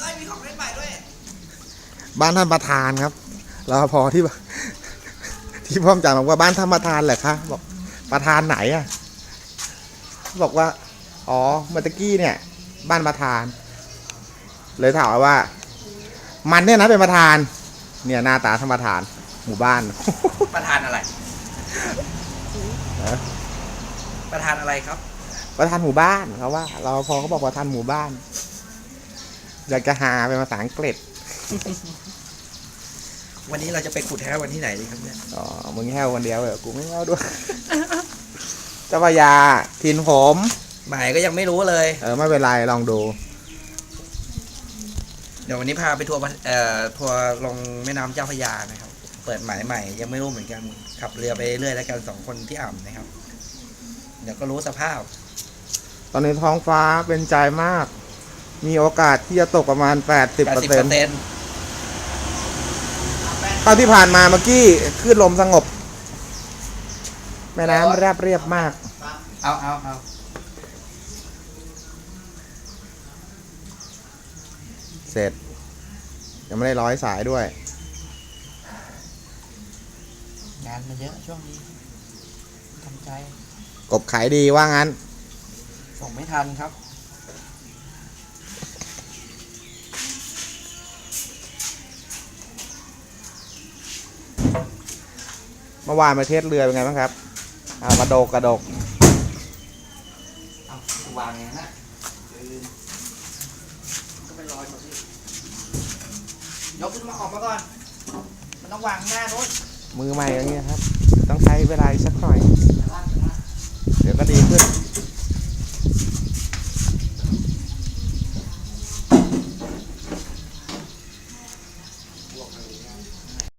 เอ้ยมีของเล่นใหม่ด้วย บ้านท่านประธานครับรปภที่ที่พ่อมจ่าบอกว่าบ้านท่านประธานเหรอคะบอกประธานไหนอะ บอกว่า อ๋อเมื่อตะกี้เนี่ย บ้านประธาน เลยถามว่า มันเนี่ยนะเป็นประธาน เนี่ยหน้าตาท่านประธาน หมู่บ้าน ประธานอะไรฮะประธานอะไรครับ ประธานหมู่บ้านเขาว่าเราพอเขาบอกประธานหมู่บ้าน อยากจะหาเป็นภาษาอังกฤษวันนี้เราจะไปขุดแท้วันที่ไหนดีครับเนี่ยอ๋อมึงแห้วคนเดียวเหรอกูไม่แห้วด้วยเจ้าพระยาทินผมหมายก็ยังไม่รู้เลย เออไม่เป็นไรลองดู เดี๋ยววันนี้พาไปทัวร์เอ่อทัวร์ลงแม่น้ำเจ้าพระยานะครับ เปิดหมายใหม่ยังไม่รู้เหมือนกันขับเรือไปเรื่อยแล้วกันสองคนที่อ่ำนะครับ เดี๋ยวก็รู้สภาพ ตอนนี้ท้องฟ้าเป็นใจมาก มีโอกาสที่จะตกประมาณ 80% 80%เปอร์เซ็นต์เท่าที่ผ่านมาเมื่อกี้คลื่นลมสงบ แม่น้ำเรียบเรียบมาก เอาเอาเอาเสร็จ ยังไม่ได้ร้อยสายด้วย งานมันเยอะช่วงนี้ทำใจ กบขายดีว่างั้น ส่งไม่ทันครับ มื่อวานมาเทศเรือเป็นไงบ้างครับอ่ากระโดกกระโดกเอาวางไงนะลืมก็เป็นรอยหมดที่ยกขึ้นมาออกมาก่อน มันต้องวางหน้าโน้นมือใหม่อย่างเงี้ยครับ ต้องใช้เวลาอีกสักหน่อย เดี๋ยวก็ดีขึ้น